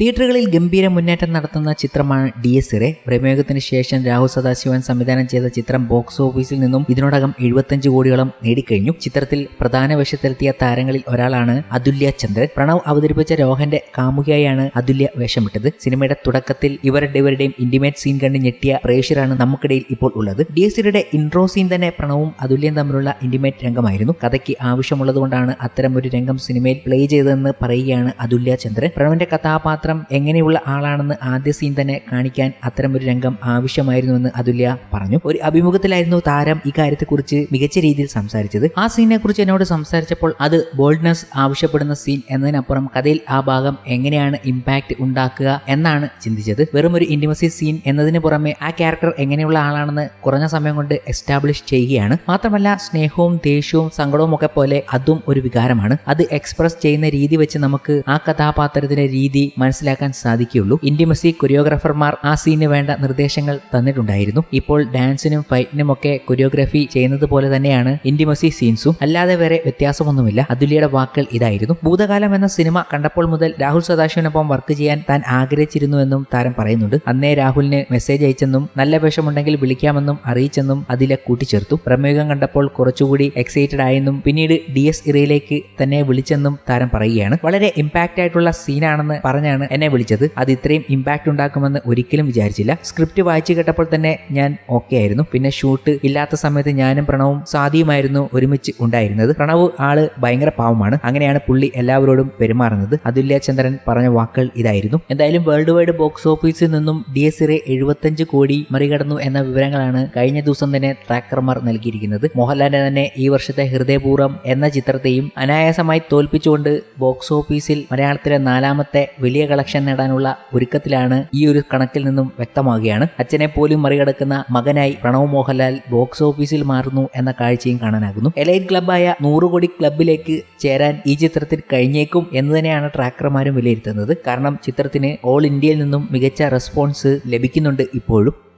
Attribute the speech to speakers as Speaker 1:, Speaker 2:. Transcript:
Speaker 1: തിയേറ്ററുകളിൽ ഗംഭീര മുന്നേറ്റം നടത്തുന്ന ചിത്രമാണ് ഡി എസ് ഇറെ പ്രമേഹത്തിന് ശേഷം രാഹുൽ സദാശിവൻ സംവിധാനം ചെയ്ത ചിത്രം ബോക്സ് ഓഫീസിൽ നിന്നും ഇതിനോടകം എഴുപത്തഞ്ച് കോടിയോളം നേടിക്കഴിഞ്ഞു. ചിത്രത്തിൽ പ്രധാന വേഷത്തിലെത്തിയ താരങ്ങളിൽ ഒരാളാണ് അതുല്യ ചന്ദ്രൻ. പ്രണവ് അവതരിപ്പിച്ച രോഹന്റെ കാമുകിയായാണ് അതുല്യ വേഷമിട്ടത്. സിനിമയുടെ തുടക്കത്തിൽ ഇവരുടെ ഇവരുടെയും ഇന്റിമേറ്റ് സീൻ കണ്ട് ഞെട്ടിയ പ്രേക്ഷകരാണ് നമുക്കിടയിൽ ഇപ്പോൾ ഉള്ളത്. ഡി എസ് ഇറയുടെ ഇൻട്രോ സീൻ തന്നെ പ്രണവും അതുല്യം തമ്മിലുള്ള ഇന്റിമേറ്റ് രംഗമായിരുന്നു. കഥയ്ക്ക് ആവശ്യമുള്ളതുകൊണ്ടാണ് അത്തരം ഒരു രംഗം സിനിമയിൽ പ്ലേ ചെയ്തതെന്ന് പറയുകയാണ് അതുല്യ ചന്ദ്രൻ. പ്രണവിന്റെ കഥാപാത്രം എങ്ങനെയുള്ള ആളാണെന്ന് ആദ്യ സീൻ തന്നെ കാണിക്കാൻ അത്തരം ഒരു രംഗം ആവശ്യമായിരുന്നുവെന്ന് അതുല്യ പറഞ്ഞു. ഒരു അഭിമുഖത്തിലായിരുന്നു താരം ഇക്കാര്യത്തെക്കുറിച്ച് മികച്ച രീതിയിൽ സംസാരിച്ചത്. ആ സീനെ കുറിച്ച് എന്നോട് സംസാരിച്ചപ്പോൾ അത് ബോൾഡ്നെസ് ആവശ്യപ്പെടുന്ന സീൻ എന്നതിനപ്പുറം കഥയിൽ ആ ഭാഗം എങ്ങനെയാണ് ഇമ്പാക്റ്റ് ഉണ്ടാക്കുക എന്നാണ് ചിന്തിച്ചത്. വെറും ഒരു ഇന്റിമസി സീൻ എന്നതിന് പുറമെ ആ ക്യാരക്ടർ എങ്ങനെയുള്ള ആളാണെന്ന് കുറഞ്ഞ സമയം കൊണ്ട് എസ്റ്റാബ്ലിഷ് ചെയ്യുകയാണ്. മാത്രമല്ല സ്നേഹവും ദേഷ്യവും സങ്കടവും ഒക്കെ പോലെ അതും ഒരു വികാരമാണ്. അത് എക്സ്പ്രസ് ചെയ്യുന്ന രീതി വെച്ച് നമുക്ക് ആ കഥാപാത്രത്തിന്റെ രീതി മനസ്സിലാക്കാൻ സാധിക്കുകയുള്ളൂ. ഇന്റിമസി കൊറിയോഗ്രാഫർമാർ ആ സീന് വേണ്ട നിർദ്ദേശങ്ങൾ തന്നിട്ടുണ്ടായിരുന്നു. ഇപ്പോൾ ഡാൻസിനും ഫൈറ്റിനും ഒക്കെ കൊറിയോഗ്രാഫി ചെയ്യുന്നത് പോലെ തന്നെയാണ് ഇന്റിമസി സീൻസും അല്ലാതെ വരെ വ്യത്യാസമൊന്നുമില്ല. അതുലിയുടെ വാക്കുകൾ ഇതായിരുന്നു. ഭൂതകാലം എന്ന സിനിമ കണ്ടപ്പോൾ മുതൽ രാഹുൽ സദാശിവനൊപ്പം വർക്ക് ചെയ്യാൻ താൻ ആഗ്രഹിച്ചിരുന്നുവെന്നും താരം പറയുന്നുണ്ട്. അന്നേ രാഹുലിന് മെസ്സേജ് അയച്ചെന്നും നല്ല വേഷമുണ്ടെങ്കിൽ വിളിക്കാമെന്നും അറിയിച്ചെന്നും അതിലെ കൂട്ടിച്ചേർത്തു. പ്രമേഹം കണ്ടപ്പോൾ കുറച്ചുകൂടി എക്സൈറ്റഡ് ആയെന്നും പിന്നീട് ഡി എസ് ഇറയിലേക്ക് തന്നെ വിളിച്ചെന്നും താരം പറയുകയാണ്. വളരെ ഇമ്പാക്റ്റ് ആയിട്ടുള്ള സീനാണെന്ന് പറഞ്ഞാണ് എന്നെ വിളിച്ചത്. അത് ഇത്രയും ഇമ്പാക്ട് ഉണ്ടാക്കുമെന്ന് ഒരിക്കലും വിചാരിച്ചില്ല. സ്ക്രിപ്റ്റ് വായിച്ചു കേട്ടപ്പോൾ തന്നെ ഞാൻ ഓക്കെ ആയിരുന്നു. പിന്നെ ഷൂട്ട് ഇല്ലാത്ത സമയത്ത് ഞാനും പ്രണവും സാദിയുമായിരുന്നു ഒരുമിച്ച് ഉണ്ടായിരുന്നത്. പ്രണവ് ആൾ ഭയങ്കര പാവമാണ്. അങ്ങനെയാണ് പുള്ളി എല്ലാവരോടും പെരുമാറുന്നത്. അതുല്യ ചന്ദ്രൻ പറഞ്ഞ വാക്കുകൾ ഇതായിരുന്നു. എന്തായാലും വേൾഡ് വൈഡ് ബോക്സ് ഓഫീസിൽ നിന്നും ഡി എസ് ഇറെ എഴുപത്തഞ്ച് കോടി മറികടന്നു എന്ന വിവരങ്ങളാണ് കഴിഞ്ഞ ദിവസം തന്നെ ട്രാക്കർമാർ നൽകിയിരിക്കുന്നത്. മോഹൻലാലിനെ തന്നെ ഈ വർഷത്തെ ഹൃദയപൂർവം എന്ന ചിത്രത്തെയും അനായാസമായി തോൽപ്പിച്ചുകൊണ്ട് ബോക്സ് ഓഫീസിൽ മലയാളത്തിലെ നാലാമത്തെ വലിയ കളക്ഷൻ നേടാനുള്ള ഒരുക്കത്തിലാണ് ഈ ഒരു കണക്കിൽ നിന്നും വ്യക്തമാകുകയാണ്. അച്ഛനെ പോലും മറികടക്കുന്ന മകനായി പ്രണവ് മോഹൻലാൽ ബോക്സ് ഓഫീസിൽ മാറുന്നു എന്ന കാഴ്ചയും കാണാനാകുന്നു. എലൈറ്റ് ക്ലബായ നൂറ് കോടി ക്ലബിലേക്ക് ചേരാൻ ഈ ചിത്രത്തിൽ കഴിഞ്ഞേക്കും എന്ന് തന്നെയാണ് ട്രാക്കർമാരും വിലയിരുത്തുന്നത്. കാരണം ചിത്രത്തിന് ഓൾ ഇന്ത്യയിൽ നിന്നും മികച്ച റെസ്പോൺസ് ലഭിക്കുന്നുണ്ട് ഇപ്പോഴും.